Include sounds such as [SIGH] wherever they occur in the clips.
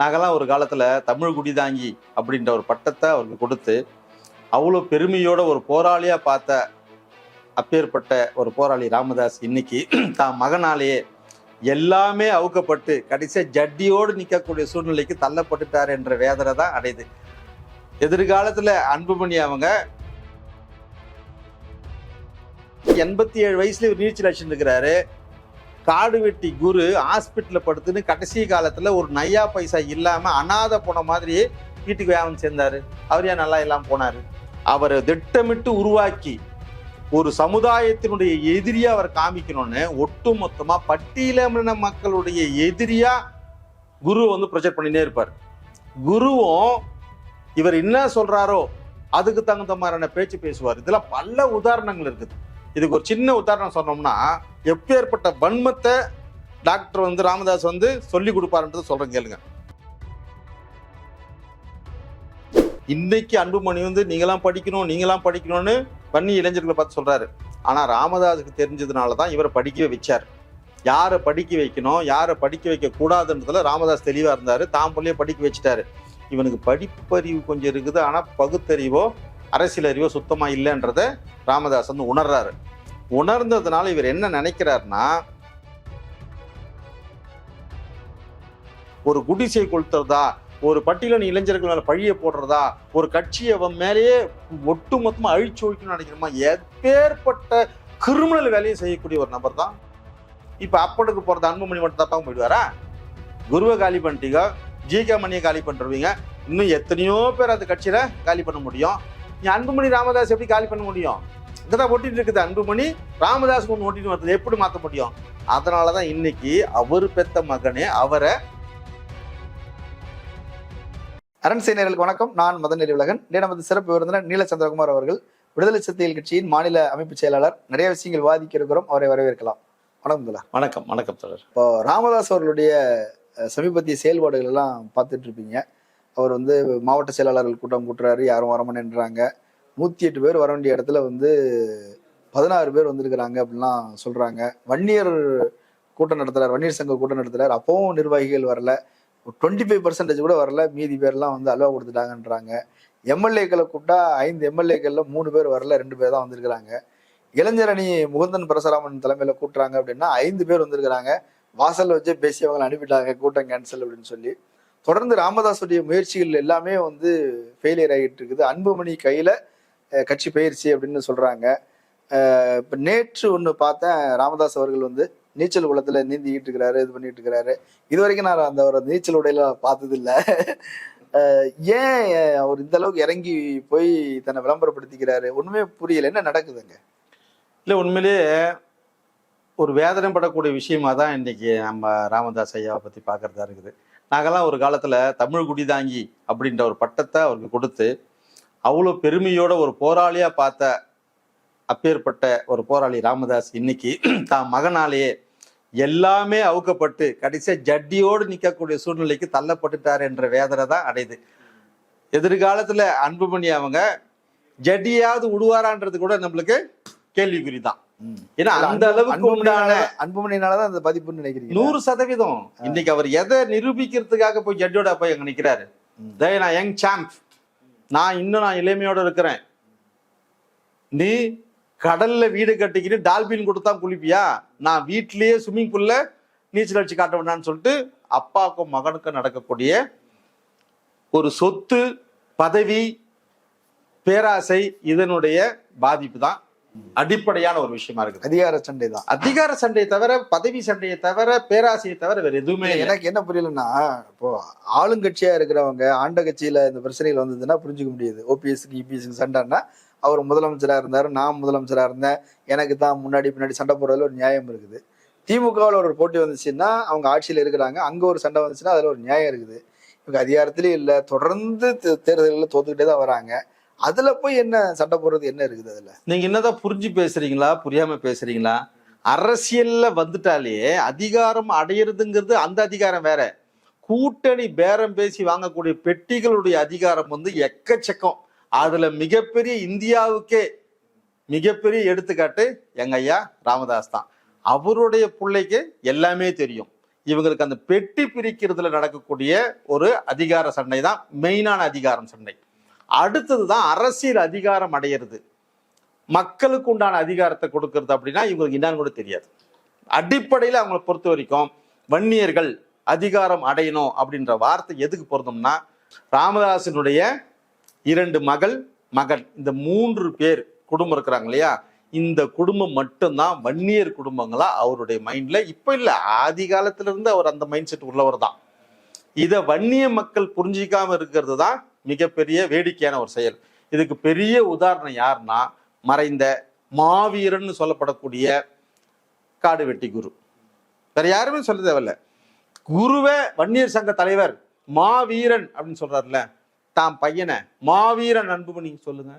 நாங்கள்லாம் ஒரு காலத்துல தமிழ் குடிதாங்கி அப்படின்ற ஒரு பட்டத்தை அவருக்கு கொடுத்து அவ்வளோ பெருமையோட ஒரு போராளியா பார்த்த அப்பேற்பட்ட ஒரு போராளி ராமதாஸ் இன்னைக்கு [CLEARS THROAT] தான் மகனாலேயே எல்லாமே அவுக்கப்பட்டு கடைசியா ஜட்டியோடு நிற்கக்கூடிய சூழ்நிலைக்கு தள்ளப்பட்டுட்டார் என்ற வேதனை தான் அடையுது. எதிர்காலத்துல அன்புமணி அவங்க எண்பத்தி ஏழு வயசுல நீச்சல் அடிச்சுட்டு இருக்கிறாரு. காடு வெட்டி குரு ஹாஸ்பிட்டலில் படுத்துன்னு கடைசி காலத்தில் ஒரு நையா பைசா இல்லாமல் அனாத போன மாதிரி வீட்டுக்கு வியாபாரம் சேர்ந்தார். அவர் ஏன் நல்லா இல்லாமல் போனாரு? அவரை திட்டமிட்டு உருவாக்கி ஒரு சமுதாயத்தினுடைய எதிரியாக அவர் காமிக்கணும்னு ஒட்டு மொத்தமாக பட்டியலின மக்களுடைய எதிரியாக குரு வந்து ப்ரொஜெக்ட் பண்ணினே இருப்பார். குருவும் இவர் என்ன சொல்கிறாரோ அதுக்கு தகுந்த மாதிரியான பேச்சு பேசுவார். இதெல்லாம் பல உதாரணங்கள் இருக்குது. இதுக்கு ஒரு சின்ன உதாரணம் சொன்னோம்னா எப்பேற்பட்ட வன்மத்தை டாக்டர் வந்து ராமதாஸ் வந்து சொல்லி கொடுப்பாருன்றது சொல்கிறேன் கேளுங்க. இன்னைக்கு அன்புமணி வந்து நீங்களாம் படிக்கணும் நீங்களாம் படிக்கணும்னு பண்ணி இளைஞர்களை பார்த்து சொல்கிறாரு ஆனால் ராமதாஸுக்கு தெரிஞ்சதுனால தான் இவரை படிக்க வச்சார். யாரை படிக்க வைக்கணும் யாரை படிக்க வைக்க கூடாதுன்றதுல ராமதாஸ் தெளிவாக இருந்தார். தான் பிள்ளைய படிக்க வச்சுட்டாரு. இவனுக்கு படிப்பறிவு கொஞ்சம் இருக்குது ஆனால் பகுத்தறிவோ அரசியல் அறிவோ சுத்தமாக இல்லைன்றத ராமதாஸ் வந்து உணர்றாரு. உணர்ந்ததுனால இவர் என்ன நினைக்கிறாருன்னா ஒரு குடிசை கொளுத்துறதா ஒரு பட்டியலின் இளைஞர்கள் மேலே பழிய போடுறதா ஒரு கட்சியை அவன் மேலேயே ஒட்டு மொத்தமாக அழிச்சு ஒழிக்கணும்னு நினைக்கிறோமா எப்பேற்பட்ட கிரிமினல் வேலையை செய்யக்கூடிய ஒரு நபர் தான். இப்போ அப்பனுக்கு போறது அன்புமணி மட்டும் தப்பாக போயிடுவாரா? குருவை காலி பண்ணிட்டீங்க ஜிகே மணியை காலி பண்ணிருவீங்க. இன்னும் எத்தனையோ பேர் அந்த கட்சியில் காலி பண்ண முடியும். நீ அன்புமணி ராமதாஸ் எப்படி காலி பண்ண முடியும்? இதான் ஒட்டிட்டு இருக்குது அன்புமணி. ராமதாஸ் ஒன்று ஒட்டிட்டு வந்தது எப்படி மாற்ற முடியும்? அதனாலதான் இன்னைக்கு அவர் பெத்த மகனே அவரை அரண் செய்தியர்களுக்கு வணக்கம். நான் மதன் இன்றைய நமது சிறப்பு விருந்தினர் நீல சந்திரகுமார் அவர்கள் விடுதலை சிறுத்தைகள் கட்சியின் மாநில அமைப்பு செயலாளர். நிறைய விஷயங்கள் வாதிக்க இருக்கிறோம். அவரை வரவேற்கலாம். வணக்கம் தலா வணக்கம். வணக்கம் தொடர் இப்போ ராமதாஸ் அவர்களுடைய சமீபத்திய செயல்பாடுகள் எல்லாம் பார்த்துட்டு இருப்பீங்க. அவர் வந்து மாவட்ட செயலாளர்கள் கூட்டம் கூட்டுறாரு யாரும் வரமாட்டேன்றாங்க நூத்தி எட்டு பேர் வர வேண்டிய இடத்துல வந்து பதினாறு பேர் வந்திருக்கிறாங்க அப்படின்லாம் சொல்றாங்க. வன்னியர் கூட்டம் நடத்துறாரு வன்னியர் சங்க கூட்டம் நடத்துறாரு. அப்பவும் நிர்வாகிகள் வரல. டுவெண்ட்டி ஃபைவ் பர்சன்டேஜ் கூட வரல. மீதி பேர்லாம் வந்து அலுவா கொடுத்துட்டாங்கன்றாங்க. எம்எல்ஏக்களை கூப்பிட்டா ஐந்து எம்எல்ஏக்கள்ல மூணு பேர் வரல ரெண்டு பேர் தான் வந்திருக்கிறாங்க. இளைஞர் அணி முகுந்தன் பரசுராமன் தலைமையில கூட்டுறாங்க அப்படின்னா ஐந்து பேர் வந்திருக்கிறாங்க. வாசல் வச்சு பேசியவங்களை அனுப்பிட்டாங்க கூட்டம் கேன்சல் அப்படின்னு சொல்லி. தொடர்ந்து ராமதாஸுடைய முயற்சிகள் எல்லாமே வந்து ஃபெயிலியர் ஆகிட்டு இருக்குது. அன்புமணி கையில் கட்சி பயிற்சி அப்படின்னு சொல்கிறாங்க இப்போ நேற்று ஒன்று பார்த்தேன். ராமதாஸ் அவர்கள் வந்து நீச்சல் குளத்தில் நீந்திக்கிட்டு இருக்கிறாரு இது பண்ணிட்டு இருக்கிறாரு. இது வரைக்கும் நான் அந்த ஒரு நீச்சல் உடையில பார்த்தது ஏன் அவர் இந்த அளவுக்கு இறங்கி போய் தன்னை விளம்பரப்படுத்திக்கிறாரு? ஒன்றுமே புரியல. என்ன நடக்குதுங்க? இல்லை உண்மையிலேயே ஒரு வேதனைப்படக்கூடிய விஷயமா தான் இன்னைக்கு நம்ம ராமதாஸ் ஐயாவை பற்றி பார்க்கறதா இருக்குது. நாங்கள்லாம் ஒரு காலத்தில் தமிழ் குடிதாங்கி அப்படின்ற ஒரு பட்டத்தை அவருக்கு கொடுத்து அவ்வளோ பெருமையோட ஒரு போராளியாக பார்த்த அப்பேற்பட்ட ஒரு போராளி ராமதாஸ் இன்னைக்கு [CLEARS THROAT] தான் மகனாலேயே எல்லாமே அவுக்கப்பட்டு கடைசியாக ஜட்டியோடு நிற்கக்கூடிய சூழ்நிலைக்கு தள்ளப்பட்டுட்டார் என்ற வேதனை தான் அடையுது. எதிர்காலத்தில் அன்புமணி அவங்க ஜட்டியாவது விடுவாரான்றது கூட நம்மளுக்கு கேள்விக்குறி தான். ஏன்னா அந்த அளவுக்கு உண்டான அன்புமணினாலதான் அந்த பதிப்புன்னு நினைக்கிறீங்க. நூறு சதவீதம். இன்னைக்கு அவர் எதை நிரூபிக்கிறதுக்காக போய் ஜட்ஜோட போய் அங்க நிக்கிறாரு. டேய் நான் யங் சாம்ப் நான் இன்னும் நான் இளமையோட இருக்கிறேன். நீ கடல்ல வீடு கட்டிக்கிட்டு டால்பின் கொடுத்தா குளிப்பியா? நான் வீட்லயே ஸ்விம்மிங் பூல்ல நீச்சல் அடிச்சு காட்ட வேண்டாம்னு சொல்லிட்டு அப்பாவுக்கும் மகனுக்கும் நடக்கக்கூடிய ஒரு சொத்து பதவி பேராசை இதனுடைய பாதிப்பு தான். அடிப்படையான ஒரு விஷயமா இருக்குது. அதிகார சண்டை தான். அதிகார சண்டையை தவிர பதவி சண்டையை தவிர பேராசையை தவிர வேற எதுவுமே எனக்கு என்ன புரியலன்னா இப்போ ஆளுங்கட்சியா இருக்கிறவங்க ஆண்ட கட்சியில இந்த பிரச்சனைகள் வந்ததுன்னா புரிஞ்சுக்க முடியுது. ஓபிஎஸ்க்கு இபிஎஸ்க்கு சண்டைன்னா அவர் முதலமைச்சரா இருந்தாரு நான் முதலமைச்சரா இருந்தேன். எனக்கு தான் முன்னாடி பின்னாடி சண்டை போடுறதுல ஒரு நியாயம் இருக்குது. திமுகவில் ஒரு போட்டி வந்துச்சுன்னா அவங்க ஆட்சியில் இருக்கிறாங்க. அங்க ஒரு சண்டை வந்துச்சுன்னா அதுல ஒரு நியாயம் இருக்குது. இவங்க அதிகாரத்திலே இல்லை தொடர்ந்து தேர்தல்களில் தோத்துக்கிட்டே தான் வராங்க. அதுல போய் என்ன சண்டை போடுறது என்ன இருக்குது அதுல? நீங்க என்னதான் புரிஞ்சு பேசுறீங்களா? புரியாம பேசுறீங்களா? அரசியல்ல வந்துட்டாலே அதிகாரம் அடையிறதுங்கிறது அந்த அதிகாரம் வேற. கூட்டணி பேரம் பேசி வாங்கக்கூடிய பெட்டிகளுடைய அதிகாரம் வந்து எக்கச்சக்கம். அதுல மிகப்பெரிய இந்தியாவுக்கே மிகப்பெரிய எடுத்துக்காட்டு எங்க ஐயா ராமதாஸ் தான். அவருடைய பிள்ளைக்கு எல்லாமே தெரியும். இவங்களுக்கு அந்த பெட்டி பிரிக்கிறதுல நடக்கக்கூடிய ஒரு அதிகார சண்டை தான் மெயினான அதிகாரம் சண்டை. அடுத்தது தான் அரசியல் அதிகாரம் அடையிறது. மக்களுக்கு உண்டான அதிகாரத்தை கொடுக்கறது அப்படின்னா இவங்களுக்கு என்னன்னு கூட தெரியாது. அடிப்படையில் அவங்களை பொறுத்த வரைக்கும் வன்னியர்கள் அதிகாரம் அடையணும் அப்படின்ற வார்த்தை எதுக்கு பொருந்தோம்னா ராமதாசனுடைய இரண்டு மகள் மகன் இந்த மூன்று பேர் குடும்பம் இருக்கிறாங்க இல்லையா? இந்த குடும்பம் மட்டும்தான் வன்னியர் குடும்பங்களா அவருடைய மைண்ட்ல இப்போ இல்லை ஆதி காலத்துல இருந்து அவர் அந்த மைண்ட் செட் உள்ளவர் தான். இதை வன்னிய மக்கள் புரிஞ்சிக்காம இருக்கிறது தான் மிகப்பெரிய வேடிக்கையான ஒரு செயல். இதுக்கு பெரிய உதாரணம் யாருன்னா மறைந்த மாவீரன் சொல்லப்படக்கூடிய காடு வெட்டி குரு. வேற யாருமே சொல்ல தேவையில்ல. குருவே வன்னியர் சங்க தலைவர் மாவீரன் அப்படின்னு சொல்றாருல தான் பையனை மாவீரன் அன்புமணி சொல்லுங்க.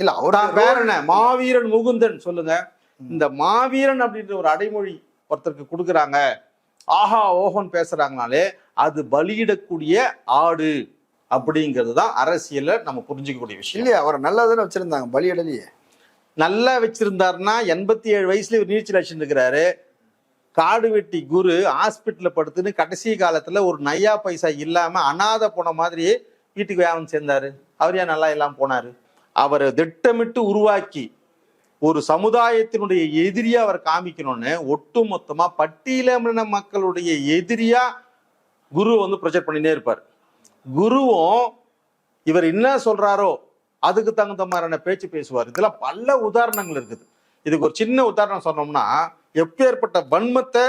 இல்ல அவர் தான் பேர் என்ன மாவீரன் முகுந்தன் சொல்லுங்க. இந்த மாவீரன் அப்படின்ற ஒரு அடைமொழி ஒருத்தருக்கு கொடுக்குறாங்க. ஆஹா ஓஹோன்னு பேசுறாங்கனாலே அது பலியிடக்கூடிய ஆடு. அப்படிங்கிறது தான் அரசியல்ல நம்ம புரிஞ்சுக்கக்கூடிய விஷயம். இல்லையா? அவர் நல்லா தானே வச்சிருந்தாங்க பலியிடலையே நல்லா வச்சிருந்தாருன்னா எண்பத்தி ஏழு வயசுல இவர் நீச்சல் அடிச்சுட்டு இருக்கிறாரு. காடு வெட்டி குரு ஹாஸ்பிட்டல்ல படுத்துன்னு கடைசி காலத்துல ஒரு நையா பைசா இல்லாம அனாதை போன மாதிரி வீட்டுக்கு வேகம் சேர்ந்தாரு. அவர் ஏன் நல்லா இல்லாம போனாரு? அவரை திட்டமிட்டு உருவாக்கி ஒரு சமுதாயத்தினுடைய எதிரியா அவர் காமிக்கணும்னு ஒட்டுமொத்தமா பட்டியலின மக்களுடைய எதிரியா குரு வந்து ப்ரொஜெக்ட் பண்ணினே இருப்பார். குருவும் இவர் என்ன சொல்றாரோ அதுக்கு தகுந்த மாதிரியான பேச்சு பேசுவார். இதுல பல உதாரணங்கள் இருக்குது. இதுக்கு ஒரு சின்ன உதாரணம் சொன்னோம்னா எப்பேற்பட்ட வன்மத்தை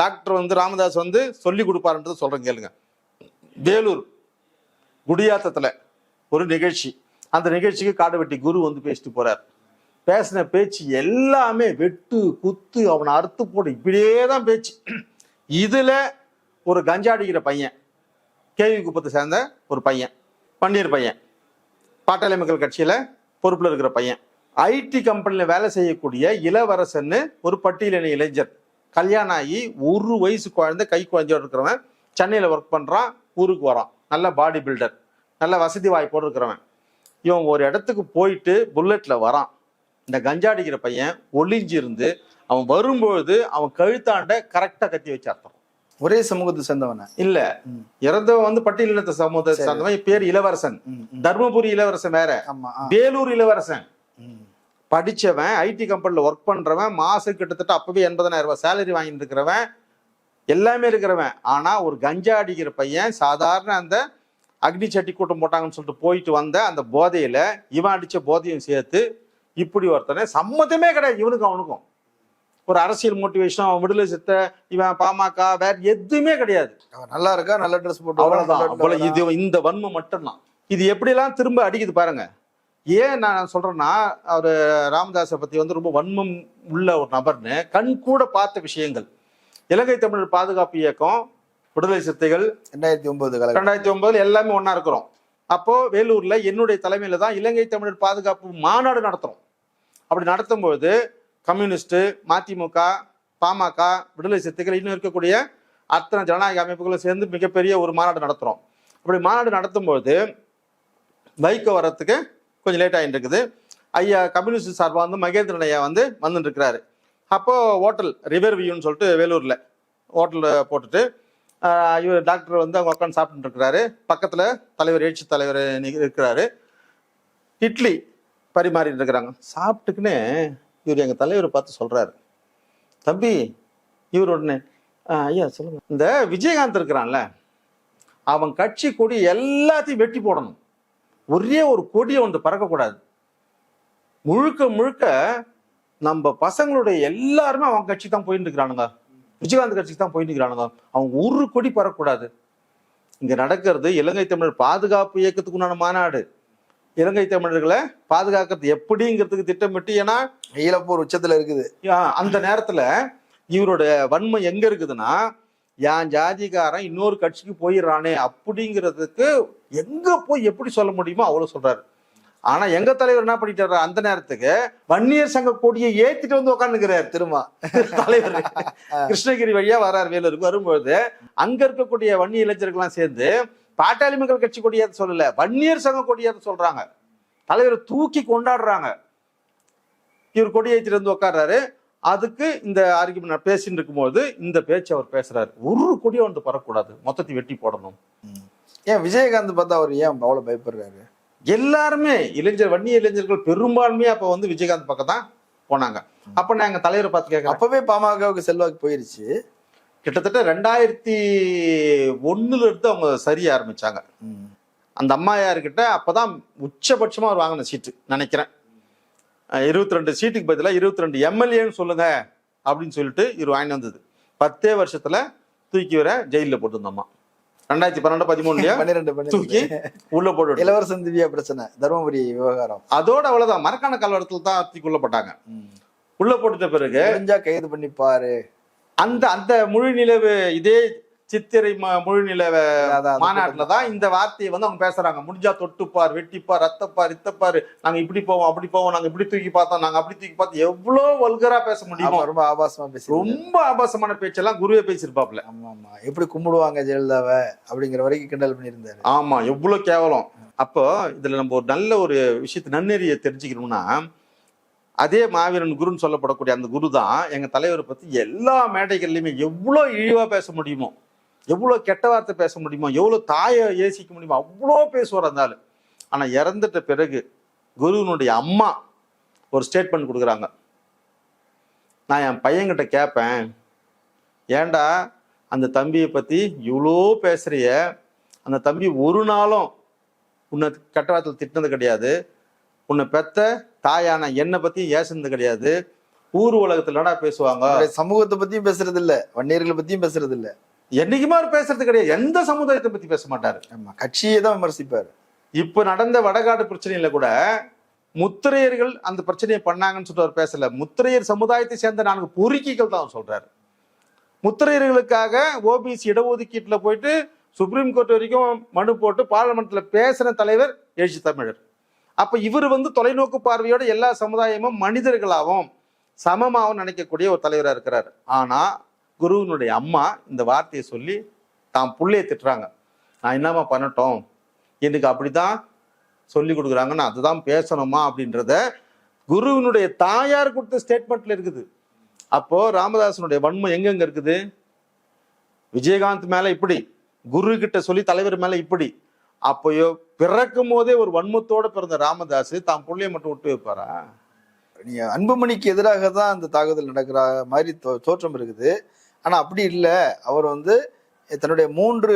டாக்டர் வந்து ராமதாஸ் வந்து சொல்லி கொடுப்பாருன்றது சொல்றேன் கேளுங்க. வேலூர் குடியாத்தத்துல ஒரு நிகழ்ச்சி. அந்த நிகழ்ச்சிக்கு காடு வெட்டி குரு வந்து பேசிட்டு போறார். பேசின பேச்சு எல்லாமே வெட்டு குத்து அவனை அறுத்து போட்டு இப்படியே தான் பேச்சு. இதுல ஒரு கஞ்சா அடிக்கிற பையன். கேவி குப்பத்தை சேர்ந்த ஒரு பையன் பன்னீர் பையன். பாட்டாளி மக்கள் கட்சியில் பொறுப்பில் இருக்கிற பையன். ஐடி கம்பெனியில் வேலை செய்யக்கூடிய இளவரசன்னு ஒரு பட்டியலின இளைஞர். கல்யாணம் ஆகி ஒரு வயசு குழந்தை கை குழந்தையோடு இருக்கிறவன். சென்னையில் ஒர்க் பண்ணுறான் ஊருக்கு வரான். நல்ல பாடி பில்டர் நல்ல வசதி வாய்ப்போடு இருக்கிறவன். இவன் ஒரு இடத்துக்கு போயிட்டு புல்லட்டில் வரான். இந்த கஞ்சா அடிக்கிற பையன் ஒளிஞ்சிருந்து அவன் வரும்பொழுது அவன் கழுத்தாண்ட கரெக்டாக கத்தி வச்சு அர்த்தம் ஒரே சமூகத்தை சேர்ந்தவன. இல்ல. இறந்தவன் வந்து பட்டியலினத்த சமூகத்தை சரி. சார்ந்தவன். பேர் இளவரசன். தர்மபுரி இளவரசன் வேற. வேலூர் இளவரசன். படிச்சவன் ஐடி கம்பெனில ஒர்க் பண்றவன் மாசம் கிட்டத்தட்ட அப்பவே எண்பதனாயிரம் ரூபாய் சேலரி வாங்கிட்டு இருக்கிறவன் எல்லாமே இருக்கிறவன். ஆனா ஒரு கஞ்சா அடிக்கிற பையன் சாதாரண அந்த அக்னி சட்டி கூட்டம் போட்டாங்கன்னு சொல்லிட்டு போயிட்டு வந்த அந்த போதையில இவன் அடிச்ச போதையும் சேர்த்து இப்படி ஒருத்தனை சம்மதமே கிடையாது. இவனுக்கும் அவனுக்கும். ஒரு அரசியல் மோட்டிவேஷன் அவன் விடுதலை சித்த இவன் பாமக வேற எதுவுமே கிடையாது. நல்லா இருக்கா? நல்ல ட்ரெஸ் போட்டு அவ்வளவுதான். இது இந்த வன்மம் மட்டும்தான். இது எப்படிலாம் திரும்ப அடிக்குது பாருங்க. ஏன் நான் சொல்றேன்னா அவரு ராமதாஸை பத்தி வந்து ரொம்ப வன்மம் உள்ள ஒரு நபர்னு கண் கூட பார்த்த விஷயங்கள். இலங்கை தமிழர் பாதுகாப்பு இயக்கம் விடுதலை சிறுத்தைகள் ரெண்டாயிரத்தி ஒன்பது ரெண்டாயிரத்தி ஒன்பதுல எல்லாமே ஒண்ணா இருக்கிறோம். அப்போ வேலூர்ல என்னுடைய தலைமையில தான் இலங்கை தமிழர் பாதுகாப்பு மாநாடு நடத்துறோம். அப்படி நடத்தும்போது கம்யூனிஸ்ட் மதிமுக பாமக விடுதலை சிறுத்தைகள் இன்னும் இருக்கக்கூடிய அத்தனை ஜனநாயக அமைப்புகளும் சேர்ந்து மிகப்பெரிய ஒரு மாநாடு நடத்துகிறோம் அப்படி மாநாடு நடத்தும்போது வைகோ வர்றதுக்கு கொஞ்சம் லேட் ஆகிட்டு இருக்குது ஐயா கம்யூனிஸ்ட் சார்பாக வந்து மகேந்திரன் ஐயா வந்து வந்துட்டு இருக்கிறாரு அப்போ ஹோட்டல் ரிவர் வியூன்னு சொல்லிட்டு வேலூரில் ஹோட்டலில் போட்டுட்டு இவர் டாக்டர் வந்து அவங்க உட்காந்து சாப்பிட்டுட்டு இருக்கிறாரு தலைவர் எழுச்சி தலைவர் இருக்கிறாரு. இட்லி பரிமாறிட்டு இருக்கிறாங்க சாப்பிட்டுக்குன்னு இவர் எங்கள் தலைவரை பார்த்து சொல்கிறாரு தம்பி இவர் உடனே ஐயா சொல்லுங்க. இந்த விஜயகாந்த் இருக்கிறான்ல அவன் கட்சி கொடி எல்லாத்தையும் வெட்டி போடணும். ஒரே ஒரு கொடியை வந்து பறக்கக்கூடாது. முழுக்க முழுக்க நம்ம பசங்களுடைய எல்லாருமே அவன் கட்சி தான் போயிட்டு இருக்கிறானுங்க. விஜயகாந்த் கட்சிக்கு தான் போயிட்டு இருக்கிறானுங்க. அவன் ஒரு கொடி பறக்கக்கூடாது. இங்கே நடக்கிறது இலங்கை தமிழர் பாதுகாப்பு இயக்கத்துக்குண்டான மாநாடு. இலங்கை தமிழர்களை பாதுகாக்கிறது எப்படிங்கிறதுக்கு திட்டமிட்டு ஏன்னா ஈழப்போர் உச்சத்துல இருக்குது. அந்த நேரத்துல இவரோட வன்மை எங்க இருக்குதுன்னா என் ஜாதிகாரன் இன்னொரு கட்சிக்கு போயிடுறானே அப்படிங்கிறதுக்கு எங்க போய் எப்படி சொல்ல முடியுமோ அவ்வளவு சொல்றாரு. ஆனா எங்க தலைவர் என்ன பண்ணிட்டாரு? அந்த நேரத்துக்கு வன்னியர் சங்க கொடியை ஏத்திட்டு வந்து உட்காந்துக்கிறாரு திரும்ப. தலைவர் கிருஷ்ணகிரி வழியா வரார் வேலூருக்கு. வரும்போது அங்க இருக்கக்கூடிய வன்னிய இளைஞர்கள்லாம் சேர்ந்து பாட்டாளி மக்கள் கட்சி கொடியாத சொல்லல வன்னியர் சங்க கொடியாத சொல்றாங்க. தலைவரை தூக்கி கொண்டாடுறாங்க. இவர் கொடி ஏற்றிட்டு வந்து உட்கார்றாரு அதுக்கு இந்த ஆர்குமெண்ட் பேசிட்டு இருக்கும்போது இந்த பேச்சு அவர் பேசுறாரு. ஒரு கொடியை வந்து பறக்கூடாது மொத்தத்தை வெட்டி போடணும். ஏன் விஜயகாந்த் பார்த்தா அவர் ஏன் அவ்வளவு பயப்படுறாரு? எல்லாருமே இளைஞர் வன்னிய இளைஞர்கள் பெரும்பான்மையா அப்ப வந்து விஜயகாந்த் பக்கம் தான் போனாங்க. அப்ப நான் எங்க தலைவரை பார்த்து கேட்கறேன் அப்பவே பாமகவுக்கு செல்வாக்கு போயிருச்சு. கிட்டத்தட்ட ரெண்டாயிரத்தி ஒண்ணுல இருந்து அவங்க சரிய ஆரம்பிச்சாங்க. அந்த அம்மாயார்கிட்ட அப்பதான் உச்சபட்சமா அவர் வாங்கின சீட்டு நினைக்கிறேன். இருபத்தி ரெண்டு சீட்டுக்கு பதிலாக இருபத்தி ரெண்டு எம்எல்ஏன்னு சொல்லுங்க அப்படின்னு சொல்லிட்டு இவர் வாங்கி வந்தது. பத்தே வருஷத்துல தூக்கி வர ஜெயிலில் போட்டுருந்தோம்மா. ரெண்டாயிரத்தி பன்னெண்டு பதிமூணுலயா பன்னிரெண்டு தூக்கி உள்ள போட்டு இளவரசன் திவ்யா பிரச்சனை தருமபுரி விவகாரம். அதோட அவ்வளவுதான். மரக்கான கல்வரத்துல தான் தூக்கி உள்ள போட்டாங்க. உள்ள போட்டுட்ட பிறகு கைது பண்ணி பாரு அந்த அந்த முழு நிலவு இதே சித்திரை முழு நிலவு மாநாட்டுல தான் இந்த வார்த்தையை வந்து அவங்க பேசுறாங்க. முடிஞ்சா தொட்டுப்பார் வெட்டிப்பார் ரத்தப்பார் இத்தப்பார். நாங்க இப்படி போவோம் அப்படி போவோம் நாங்க இப்படி தூக்கி பார்த்தோம் நாங்க அப்படி தூக்கி பார்த்தோம். எவ்வளவு வல்கரா பேச முடியுமோ. ரொம்ப ஆபாசமா பேசி ரொம்ப ஆபாசமான பேச்செல்லாம் குருவே பேசியிருப்பாப்ல ஆமா ஆமா. எப்படி கும்பிடுவாங்க ஜெயலலிதாவை அப்படிங்கிற வரைக்கும் கிண்டல் பண்ணியிருந்தாரு. ஆமா எவ்வளவு கேவலம். அப்போ இதுல நம்ம ஒரு நல்ல ஒரு விஷயத்தை நன்னெறியை தெரிஞ்சுக்கணும்னா அதே மாவீரன் குருன்னு சொல்லப்படக்கூடிய அந்த குரு தான் எங்கள் தலைவரை பற்றி எல்லா மேடைகள்லையுமே எவ்வளோ இழிவாக பேச முடியுமோ எவ்வளோ கெட்ட வார்த்தை பேச முடியுமோ எவ்வளோ தாயை ஏசிக்க முடியுமோ அவ்வளோ பேசுவார் அந்த ஆள். ஆனால் இறந்துட்ட பிறகு குருவினுடைய அம்மா ஒரு ஸ்டேட்மெண்ட் கொடுக்குறாங்க. நான் என் பையன்கிட்ட கேட்பேன் ஏன்டா அந்த தம்பியை பற்றி இவ்வளோ பேசுகிறிய அந்த தம்பி ஒரு நாளும் உன்னை கெட்ட வார்த்தையில் திட்டினது கிடையாது. உன்னை பெத்த தாயான என்னை பத்தி ஏசுனது கிடையாது? ஊர் உலகத்துல என்னடா பேசுவாங்க? சமூகத்தை பத்தியும் பேசுறது இல்ல வன்னியர்களை பத்தியும் பேசுறது இல்ல என்னைக்குமே அவர் பேசுறது கிடையாது. எந்த சமுதாயத்தை பத்தி பேச மாட்டாரு. ஆமா கட்சியை தான் விமர்சிப்பாரு. இப்ப நடந்த வடகாடு பிரச்சனையில கூட முத்திரையர்கள் அந்த பிரச்சனையை பண்ணாங்கன்னு சொல்லிட்டு அவர் பேசல. முத்திரையர் சமுதாயத்தை சேர்ந்த நான்கு பொறுக்கிகள் தான் அவர் சொல்றாரு. முத்திரையர்களுக்காக ஓபிசி இடஒதுக்கீட்டுல போயிட்டு சுப்ரீம் கோர்ட் வரைக்கும் மனு போட்டு பார்லிமெண்ட்ல பேசின தலைவர் எழுச்சி தமிழர். அப்போ இவர் வந்து தொலைநோக்கு பார்வையோட எல்லா சமுதாயமும் மனிதர்களாகவும் சமமாகவும் நினைக்கக்கூடிய ஒரு தலைவராக இருக்கிறார். ஆனால் குருவினுடைய அம்மா இந்த வார்த்தையை சொல்லி தான் புள்ளைய திட்டுறாங்க. நான் என்னம்மா பண்ணட்டும்? எனக்கு அப்படிதான் சொல்லி கொடுக்குறாங்க நான் அதுதான் பேசணுமா அப்படின்றத குருவினுடைய தாயார் கொடுத்த ஸ்டேட்மெண்ட்ல இருக்குது. அப்போ ராமதாசனுடைய வன்மை எங்கெங்க இருக்குது? விஜயகாந்த் மேல இப்படி குரு கிட்ட சொல்லி தலைவர் மேல இப்படி. அப்பயோ பிறக்கும் போதே ஒரு வன்மத்தோட பிறந்த ராமதாஸ் தான் புள்ளைய மட்டும் விட்டு வைப்பாரா நீ அன்புமணிக்கு எதிராக தான் அந்த தாக்குதல் நடக்கிற மாதிரி தோ- தோற்றம் இருக்குது. ஆனா அப்படி இல்லை. அவர் வந்து தன்னுடைய மூன்று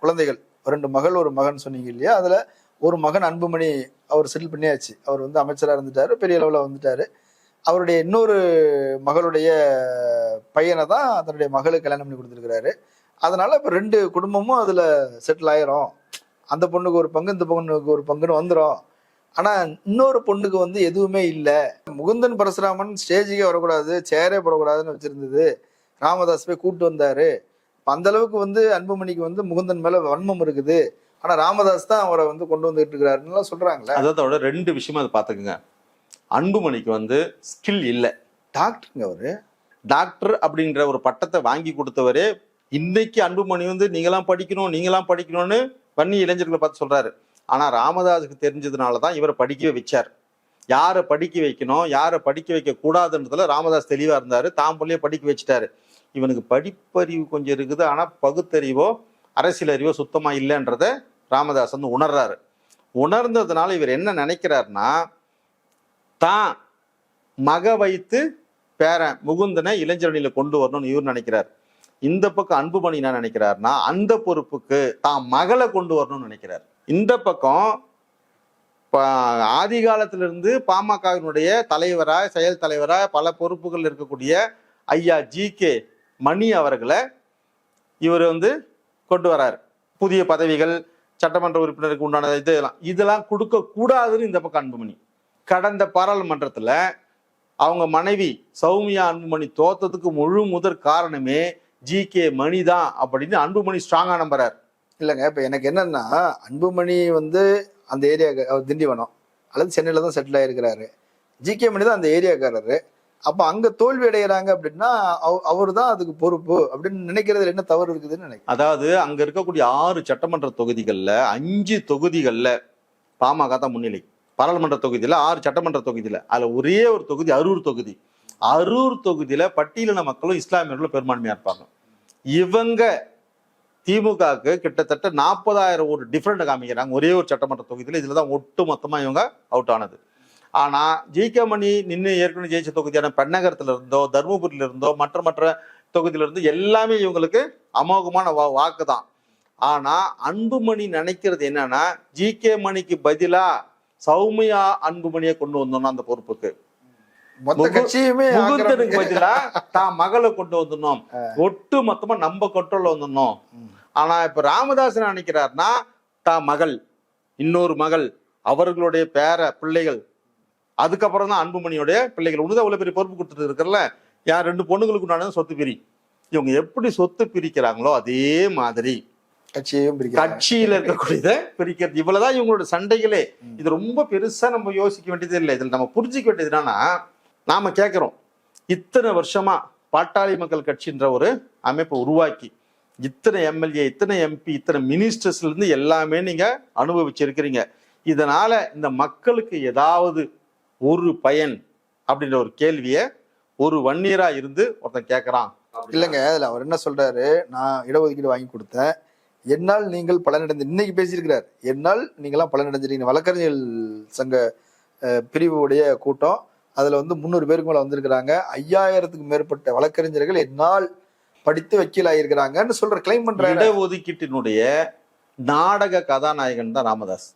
குழந்தைகள் ரெண்டு மகள் ஒரு மகன் சொன்னீங்க இல்லையா? அதுல ஒரு மகன் அன்புமணி அவர் செட்டில் பண்ணியாச்சு. அவர் வந்து அமைச்சராக இருந்துட்டாரு பெரிய அளவில் வந்துட்டாரு. அவருடைய இன்னொரு மகளுடைய பையனை தான் தன்னுடைய மகளுக்கு கல்யாணம் பண்ணி கொடுத்துருக்கிறாரு. அதனால இப்ப ரெண்டு குடும்பமும் அதுல செட்டில் ஆயிரும். அந்த பொண்ணுக்கு ஒரு பங்கு இந்த பொண்ணுக்கு ஒரு பங்குன்னு வந்துரும். ஆனா இன்னொரு பொண்ணுக்கு வந்து எதுவுமே இல்ல. முகுந்தன் பரசுராமன் ஸ்டேஜுக்கே வரக்கூடாது சேரே போடக்கூடாதுன்னு வச்சிருந்தது. ராமதாஸ் போய் கூட்டு வந்தாரு. அந்த அளவுக்கு வந்து அன்புமணிக்கு வந்து முகுந்தன் மேல வன்மம் இருக்குது. ஆனா ராமதாஸ் தான் அவரை வந்து கொண்டு வந்துட்டு இருக்கிறாருன்னு சொல்றாங்களே. அதோட ரெண்டு விஷயமா அதை பார்த்துக்குங்க. அன்புமணிக்கு வந்து ஸ்கில் இல்லை. டாக்டருங்க அவரு? டாக்டர் அப்படின்ற ஒரு பட்டத்தை வாங்கி கொடுத்தவரே இன்னைக்கு அன்புமணி வந்து நீங்களாம் படிக்கணும் நீங்களாம் படிக்கணும்னு பண்ணி இளைஞர்களை பார்த்து சொல்றாரு. ஆனா ராமதாஸுக்கு தெரிஞ்சதுனால தான் இவரை படிக்க வச்சார். யாரை படிக்க வைக்கணும் யாரை படிக்க வைக்க கூடாதுன்றதுல ராமதாஸ் தெளிவா இருந்தாரு. தாம் பிள்ளைய படிக்க வச்சுட்டாரு. இவனுக்கு படிப்பறிவு கொஞ்சம் இருக்குது. ஆனா பகுத்தறிவோ அரசியல் அறிவோ சுத்தமா இல்லைன்றத ராமதாஸ் வந்து உணர்றாரு. உணர்ந்ததுனால இவர் என்ன நினைக்கிறாருன்னா தான் மக வைத்து பேரன் முகுந்தனை இளைஞரணியில் கொண்டு வரணும்னு இவர் நினைக்கிறார். இந்த பக்கம் அன்புமணி என்ன நினைக்கிறாருன்னா அந்த பொறுப்புக்கு தான் மகளை கொண்டு வரணும்னு நினைக்கிறார். இந்த பக்கம் ஆதி காலத்திலிருந்து பாமகவினுடைய தலைவராக செயல் தலைவராக பல பொறுப்புகள் இருக்கக்கூடிய ஐயா ஜி கே மணி அவர்களை இவர் வந்து கொண்டு வரார். புதிய பதவிகள் சட்டமன்ற உறுப்பினருக்கு உண்டான இதெல்லாம் இதெல்லாம் கொடுக்க கூடாதுன்னு இந்த பக்கம் அன்புமணி. கடந்த பாராளுமன்றத்தில் அவங்க மனைவி சௌமியா அன்புமணி தோத்ததுக்கு முழு முதற் காரணமே ஜி கே மணி தான் அப்படின்னு அன்புமணி ஸ்ட்ராங்கா நம்புறார். இல்லைங்க இப்ப எனக்கு என்னன்னா அன்புமணி வந்து அந்த ஏரியா திண்டிவனம் அல்லது சென்னையில தான் செட்டில் ஆயிருக்கிறாரு. ஜி கே மணி தான் அந்த ஏரியாக்காரரு அப்ப அங்க தோல்வி அடைகிறாங்க அப்படின்னா அவர் தான் அதுக்கு பொறுப்பு அப்படின்னு நினைக்கிறதுல என்ன தவறு இருக்குதுன்னு நினைக்கிறேன். அதாவது அங்க இருக்கக்கூடிய ஆறு சட்டமன்ற தொகுதிகள்ல அஞ்சு தொகுதிகள்ல பாமக தான் முன்னிலை. பாராளுமன்ற தொகுதியில ஆறு சட்டமன்ற தொகுதியில. அதுல ஒரே ஒரு தொகுதி அரூர் தொகுதி. அரூர் தொகுதியில பட்டியலின மக்களும் இஸ்லாமியர்களும் பெரும்பான்மையா இருப்பாங்க. இவங்க திமுகவுக்கு கிட்டத்தட்ட நாற்பதாயிரம் ஒரு டிஃப்ரெண்ட் காமிக்கிறாங்க. ஒரே ஒரு சட்டமன்ற தொகுதியில் இதில் தான் ஒட்டு மொத்தமாக இவங்க அவுட் ஆனது. ஆனா ஜிகே மணி நின்று ஏற்கனவே ஜெயிச்ச தொகுதியான பெண்ணகரத்துல இருந்தோ தருமபுரியில இருந்தோ மற்ற மற்ற தொகுதியிலிருந்து எல்லாமே இவங்களுக்கு அமோகமான வா வாக்கு தான் ஆனால் அன்புமணி நினைக்கிறது என்னன்னா ஜிகே மணிக்கு பதிலாக சௌமியா அன்புமணியை கொண்டு வந்தோம்னா அந்த பொறுப்புக்கு. முகுந்தனுக்கு ஆக்கிரமிக்க- பதிலா தான் மகளை கொண்டு வந்துடணும். ஒட்டு மொத்தமா நம்ம கண்ட்ரோல்ல வந்துடணும். ஆனா இப்ப ராமதாசன் நினைக்கிறாருன்னா தான் மகள் இன்னொரு மகள் அவர்களுடைய பேர பிள்ளைகள் அதுக்கப்புறம் தான் அன்புமணியோடைய பிள்ளைகள். உனதான் அவ்வளவு பெரிய பொறுப்பு கொடுத்துட்டு இருக்கறல யார் ரெண்டு பொண்ணுங்களுக்கு உண்டான சொத்து பிரி. இவங்க எப்படி சொத்து பிரிக்கிறாங்களோ அதே மாதிரி. கட்சியையும் கட்சியில இருக்கக்கூடியதை பிரிக்கிறது. இவ்வளவுதான் இவங்களோட சண்டைகளே. இது ரொம்ப பெருசா நம்ம யோசிக்க வேண்டியது இல்லை. இதுல நம்ம புரிஞ்சுக்க வேண்டியது என்னன்னா நாம கேட்கிறோம் இத்தனை வருஷமா பாட்டாளி மக்கள் கட்சின்ற ஒரு அமைப்பை உருவாக்கி இத்தனை எம்எல்ஏ இத்தனை எம்பி இத்தனை மினிஸ்டர்ஸ்ல இருந்து எல்லாமே நீங்க அனுபவிச்சிருக்கிறீங்க. இதனால இந்த மக்களுக்கு ஏதாவது ஒரு பயன் அப்படின்ற ஒரு கேள்வியை ஒரு வன்னியரா இருந்து ஒருத்தன் கேட்கறான் இல்லைங்க அதுல அவர் என்ன சொல்றாரு? நான் இடஒதுக்கீடு வாங்கி கொடுத்தேன். என்னால் நீங்கள் பலனடைந்து இன்னைக்கு பேசியிருக்கிறார். என்னால் நீங்களாம் பலனடைஞ்சிருக்கீங்க வழக்கறிஞர்கள் சங்க பிரிவுடைய கூட்டம் அதில் வந்து முந்நூறு பேருக்கு மேலே வந்திருக்கிறாங்க. ஐயாயிரத்துக்கு மேற்பட்ட வழக்கறிஞர்கள் என்னால் படித்து வக்கீல் ஆயிருக்கிறாங்கன்னு சொல்ற கிளைம் பண்ற இடஒதுக்கீட்டினுடைய நாடக கதாநாயகன் தான் ராமதாஸ்.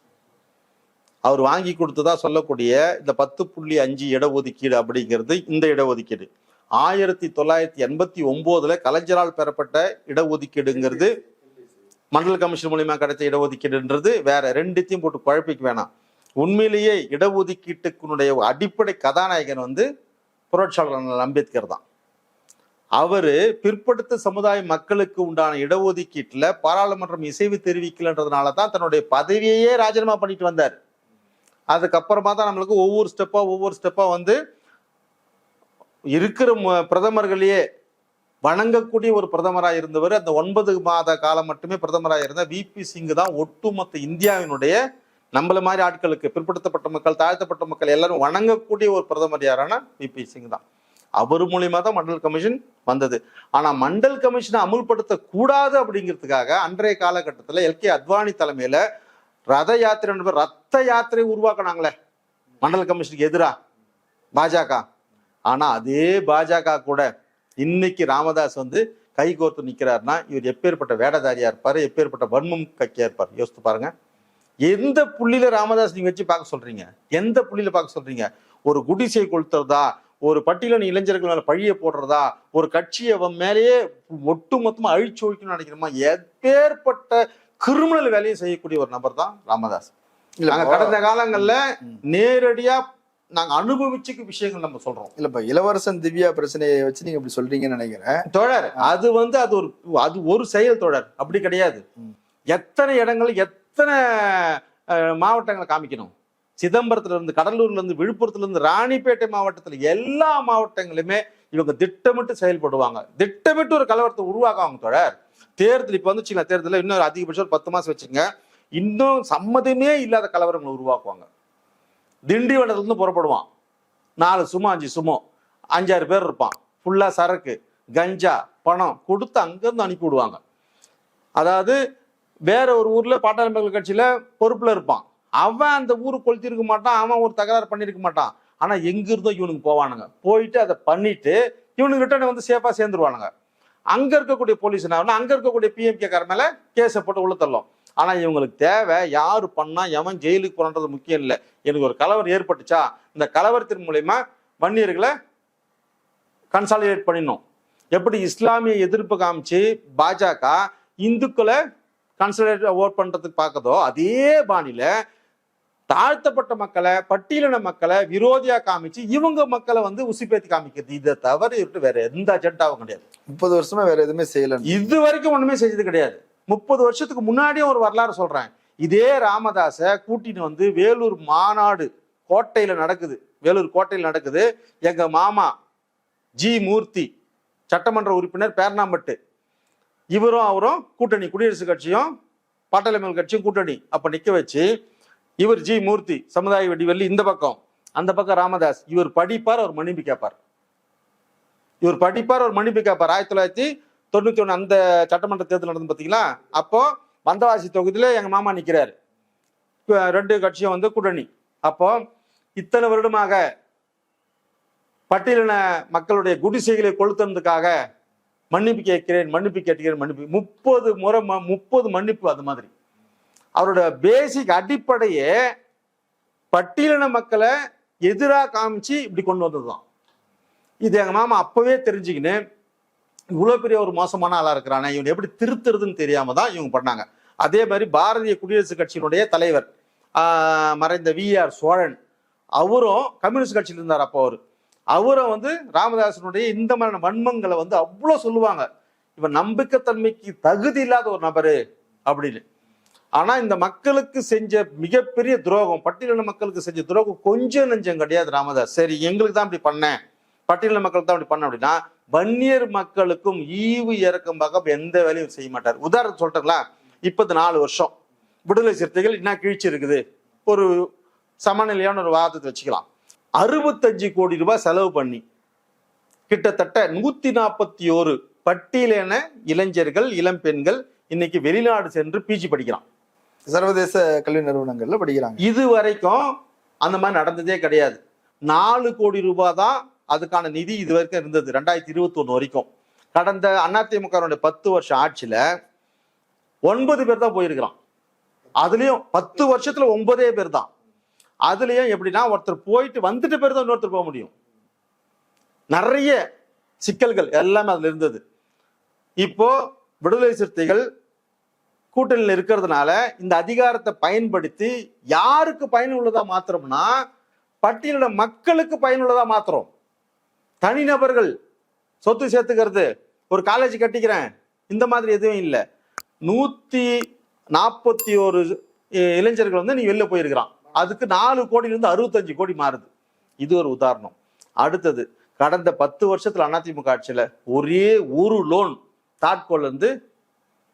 அவர் வாங்கி கொடுத்ததா சொல்லக்கூடிய இந்த பத்து புள்ளி அஞ்சு இடஒதுக்கீடு அப்படிங்கிறது இந்த இடஒதுக்கீடு. ஆயிரத்தி தொள்ளாயிரத்தி எண்பத்தி ஒன்பதுல கலைஞரால் பெறப்பட்ட இடஒதுக்கீடுங்கிறது மண்டல் கமிஷன் மூலியமா கிடைச்ச இடஒதுக்கீடுன்றது வேற ரெண்டுத்தையும் போட்டு குழப்பிக்க வேணாம். உண்மையிலேயே இடஒதுக்கீட்டுக்குனுடைய அடிப்படை கதாநாயகன் வந்து புரட்சியாளர் அம்பேத்கர் தான். அவர் பிற்படுத்த சமுதாய மக்களுக்கு உண்டான இடஒதுக்கீட்டில் பாராளுமன்றம் இசைவு தெரிவிக்கலன்றதுனால தான் தன்னுடைய பதவியையே ராஜினாமா பண்ணிட்டு வந்தார். அதுக்கப்புறமா தான் நம்மளுக்கு ஒவ்வொரு ஸ்டெப்பாக ஒவ்வொரு ஸ்டெப்பாக வந்து இருக்கிற ம- பிரதமர்களையே வணங்கக்கூடிய ஒரு பிரதமராக இருந்தவர். அந்த ஒன்பது மாத காலம் மட்டுமே பிரதமராக இருந்த விபி சிங் தான் ஒட்டுமொத்த இந்தியாவினுடைய நம்மள மாதிரி ஆட்களுக்கு பிற்படுத்தப்பட்ட மக்கள் தாழ்த்தப்பட்ட மக்கள் எல்லாரும் வணங்கக்கூடிய ஒரு பிரதமர் யாரான விபி சிங் தான். அவர் மூலியமா தான் மண்டல் கமிஷன் வந்தது. ஆனா மண்டல் கமிஷனை அமுல்படுத்த கூடாது அப்படிங்கிறதுக்காக அன்றைய காலகட்டத்தில் எல்கே அத்வானி தலைமையில ரத யாத்திரை ரத்த யாத்திரை உருவாக்குனாங்களே. மண்டல் கமிஷனுக்கு எதிரா? பாஜக. ஆனா அதே பாஜக கூட இன்னைக்கு ராமதாஸ் வந்து கை கோர்த்து நிற்கிறாருன்னா இவர் எப்பேற்பட்ட வேடதாரியா இருப்பாரு எப்பேற்பட்ட வன்மம் கக்கியா இருப்பார்? யோசித்து பாருங்க. எந்த புள்ளியில ராமதாஸ் நீங்க வச்சு பார்க்க சொல்றீங்க? எந்த புள்ளியில பார்க்க சொல்றீங்க? ஒரு குடிசை கொளுத்துறதா? ஒரு பட்டியலின இளைஞர்கள் மேல பழிய போடுறதா? ஒரு கட்சியை அவன் மேலேயே ஒட்டு மொத்தமா அழிச்சு ஒழிக்கணும்னு நினைக்கிறோமா எப்பேற்பட்ட கிரிமினல் வேலையை செய்யக்கூடிய ஒரு நபர் தான் ராமதாஸ். நாங்க கடந்த காலங்கள்ல. நேரடியா நாங்க அனுபவிச்சுக்க விஷயங்கள் நம்ம சொல்றோம். இல்ல இப்ப இளவரசன் திவ்யா பிரச்சனையை வச்சு நீங்க இப்படி சொல்றீங்கன்னு நினைக்கிறேன். தோழர் அது வந்து அது ஒரு அது ஒரு செயல் தோழர். அப்படி கிடையாது. எத்தனை இடங்கள் எத்தனை மாவட்டங்களை காமிக்கணும்? சிதம்பரத்திலிருந்து கடலூர்லேருந்து விழுப்புரத்துலேருந்து ராணிப்பேட்டை மாவட்டத்தில் எல்லா மாவட்டங்களுமே இவங்க திட்டமிட்டு செயல்படுவாங்க. திட்டமிட்டு ஒரு கலவரத்தை உருவாக்குவாங்க தொடர். தேர்தல் இப்போ வந்துச்சுங்களா தேர்தலில் இன்னும் அதிகபட்சம் ஒரு பத்து மாதம் வச்சுங்க இன்னும் சம்மதமே இல்லாத கலவரங்களை உருவாக்குவாங்க. திண்டிவனத்துலேருந்து புறப்படுவான். நாலு சுமோ அஞ்சு சுமோ அஞ்சாறு பேர் இருப்பான். ஃபுல்லாக சரக்கு கஞ்சா பணம் கொடுத்து அங்கேருந்து அனுப்பி விடுவாங்க அதாவது வேற ஒரு ஊர்ல பாட்டாளி மக்கள் கட்சியில பொறுப்புல இருப்பான். அவன் அந்த ஊரு கொளுத்திருக்க மாட்டான் அவன் ஒரு தகராறு பண்ணிருக்க மாட்டான். ஆனா எங்க இருந்தோ இவனுக்கு போவானுங்க. போயிட்டு அதை பண்ணிட்டு இவனுக்கு ரிட்டர்ன் வந்து சேஃபா சேர்ந்துருவானுங்க. அங்க இருக்கக்கூடிய போலீஸ் என்ன அங்க இருக்கக்கூடிய பிஎம்கே கார மேல கேஸை போட்டு உள்ள தள்ளும். ஆனா இவங்களுக்கு தேவை யாரு பண்ணா எவன் ஜெயிலுக்கு போனது முக்கியம் இல்லை. எனக்கு ஒரு கலவரம் ஏற்பட்டுச்சா இந்த கலவரத்தின் மூலயமா வன்னியர்களை கன்சாலிடேட் பண்ணிடணும். எப்படி இஸ்லாமிய எதிர்ப்பு காமிச்சு பாஜக இந்துக்களை கன்சாலிடேட் ஓட் பண்றதுக்கு பார்க்கதோ அதே பாணியில தாழ்த்தப்பட்ட மக்களை பட்டியலின மக்களை விரோதியா காமிச்சு இவங்க மக்களை வந்து உசிப்பேத்தி காமிக்கிறது. இதை தவிர இருக்கு வேற எந்த அஜெண்டாவும் கிடையாது. முப்பது வருஷமா வேற எதுவுமே செய்யல. இது வரைக்கும் ஒண்ணுமே செஞ்சது கிடையாது. முப்பது வருஷத்துக்கு முன்னாடியும் ஒரு வரலாறு சொல்றேன். இதே ராமதாச கூட்டின்னு வந்து வேலூர் மாநாடு கோட்டையில நடக்குது. வேலூர் கோட்டையில் நடக்குது. எங்க மாமா ஜி மூர்த்தி சட்டமன்ற உறுப்பினர் பேர்னாம்பட்டு இவரும் அவரும் கூட்டணி குடியரசுக் கட்சியும் பாட்டாளி கட்சியும் கூட்டணி. அப்ப நிக்க வச்சு இவர் ஜி மூர்த்தி சமுதாய வெடிவெள்ளி இந்த பக்கம். அந்த பக்கம் ராமதாஸ். இவர் படிப்பார் அவர் மன்னிப்பு கேட்பார். இவர் படிப்பார் ஒரு மன்னிப்பு கேட்பார். ஆயிரத்தி தொள்ளாயிரத்தி தொண்ணூத்தி ஒன்று அந்த சட்டமன்ற தேர்தல் நடந்து பாத்தீங்களா? அப்போ வந்தவாசி தொகுதியில எங்க மாமா நிக்கிறாரு. ரெண்டு கட்சியும் வந்து கூட்டணி. அப்போ இத்தனை வருடமாக பட்டியலின மக்களுடைய குடிசைகளை கொளுத்துறதுக்காக மன்னிப்பு கேட்கிறேன் மன்னிப்பு கேட்கிறேன் மன்னிப்பு. முப்பது முறை ம- முப்பது மன்னிப்பு அது மாதிரி. அவரோட பேசிக் அடிப்படையே பட்டியலின மக்களை எதிராக காமிச்சு இப்படி கொண்டு வந்தது தான் இது எங்கள் மாமா அப்போவே தெரிஞ்சுக்கின்னு இவ்வளோ பெரிய ஒரு மோசமான ஆளாக இருக்கிறானே இவன் எப்படி திருத்துறதுன்னு தெரியாம தான் இவங்க பண்ணாங்க. அதே மாதிரி பாரதிய குடியரசுக் கட்சியினுடைய தலைவர் மறைந்த வி ஆர் சோழன் அவரும் கம்யூனிஸ்ட் கட்சியில் இருந்தார் அப்போ அவர். அவரும் வந்து ராமதாசனுடைய இந்த மாதிரியான வன்மங்களை வந்து அவ்வளோ சொல்லுவாங்க. இவன் நம்பிக்கைத்தன்மைக்கு தகுதி இல்லாத ஒரு நபரு அப்படின்னு. ஆனா இந்த மக்களுக்கு செஞ்ச மிகப்பெரிய துரோகம் பட்டியலின மக்களுக்கு செஞ்ச துரோகம் கொஞ்சம் நெஞ்சம் கிடையாது ராமதாஸ். சரி எங்களுக்கு தான் இப்படி பண்ணேன். பட்டியலின மக்களுக்கு தான் இப்படி பண்ண அப்படின்னா வன்னியர் மக்களுக்கும் ஈவு இறக்கம் பக்கம் எந்த வேலையும் செய்ய மாட்டார். உதாரணம் சொல்லிட்டுங்களா இப்போது நாலு வருஷம். விடுதலை சிறுத்தைகள் என்ன கீழ்ச்சி இருக்குது ஒரு சமநிலையான ஒரு வாதத்தை வச்சுக்கலாம். அறுபத்தஞ்சு கோடி ரூபாய் செலவு பண்ணி. கிட்டத்தட்ட நூத்தி நாற்பத்தி ஒரு பட்டியலின இளைஞர்கள் இளம்பெண்கள் இன்னைக்கு வெளிநாடு சென்று பிஜி படிக்கிறான். சர்வதேச கல்வி நிறுவனங்கள்ல படிக்கிறாங்க. இது வரைக்கும் அந்த மாதிரி நடந்ததே கிடையாது. நாலு கோடி ரூபாய் தான் அதுக்கான நிதி இது வரைக்கும் இருந்தது ரெண்டாயிரத்தி இருபத்தி ஒண்ணு வரைக்கும். கடந்த அதிமுக பத்து வருஷம் ஆட்சியில ஒன்பது பேர் தான் போயிருக்கிறான். அதுலயும் பத்து வருஷத்துல ஒன்பதே பேர் தான். அதுலேயும் எப்படின்னா ஒருத்தர் போயிட்டு வந்துட்டு பேர் தான் இன்னொருத்தர் போக முடியும். நிறைய சிக்கல்கள் எல்லாமே அதில் இருந்தது. இப்போ விடுதலை சிறுத்தைகள் கூட்டணியில் இருக்கிறதுனால இந்த அதிகாரத்தை பயன்படுத்தி யாருக்கு பயனுள்ளதாக மாத்திரம்னா பட்டியலிட மக்களுக்கு பயனுள்ளதாக மாத்திரம் தனிநபர்கள் சொத்து சேர்த்துக்கிறது. ஒரு காலேஜ் கட்டிக்கிறேன். இந்த மாதிரி எதுவும் இல்லை. நூற்றி நாற்பத்தி ஒரு இளைஞர்கள் வந்து நீ வெளில போயிருக்கிறான். அதுக்கு நாலு கோடியிலிருந்து அறுபத்தஞ்சு கோடி மாறுது. இது ஒரு உதாரணம். அடுத்தது கடந்த பத்து வருஷத்துல அதிமுக ஆட்சியில ஒரே ஒரு லோன் தாட்கோல் இருந்து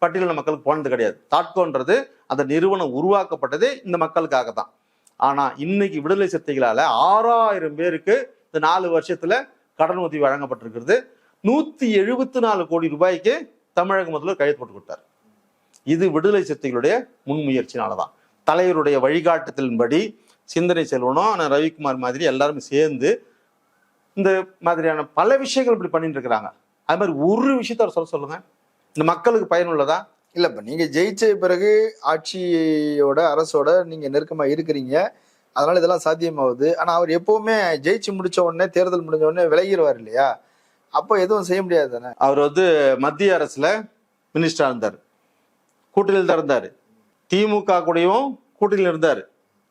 பட்டியலின மக்களுக்கு போனது கிடையாது. தாட்கோன்றது அந்த நிறுவனம் உருவாக்கப்பட்டதே இந்த மக்களுக்காக தான். ஆனா இன்னைக்கு விடுதலை சிறுத்தைகளால ஆறாயிரம் பேருக்கு இந்த நாலு வருஷத்துல கடன் உதவி வழங்கப்பட்டிருக்கிறது. நூத்தி எழுபத்தி நாலு கோடி ரூபாய்க்கு தமிழக முதல்வர் கையெழுத்து போட்டு கொடுத்தார். இது விடுதலை சிறுத்தைகளுடைய முன்முயற்சினாலதான் தலைவருடைய வழிகாட்டுதலின்படி சிந்தனை செல்வனும் ஆனா ரவிக்குமார் மாதிரி எல்லாருமே சேர்ந்து இந்த மாதிரியான பல விஷயங்கள் இப்படி பண்ணிட்டு இருக்கிறாங்க. அது மாதிரி ஒரு விஷயத்த அவர் சொல்ல சொல்லுங்க. இந்த மக்களுக்கு பயனுள்ளதா இல்ல இப்ப நீங்க ஜெயிச்ச பிறகு ஆட்சியோட அரசோட நீங்க நெருக்கமா இருக்கிறீங்க. அதனால இதெல்லாம் சாத்தியமாகுது. ஆனா அவர் எப்பவுமே ஜெயிச்சு முடிச்ச உடனே தேர்தல் முடிஞ்ச உடனே விலகிடுவார் இல்லையா? அப்போ எதுவும் செய்ய முடியாது தானே? அவர் வந்து மத்திய அரசுல மினிஸ்டரா இருந்தார். கூட்டணியில் தான் இருந்தார். திமுக கூடயும் கூட்டணியில் இருந்தார்.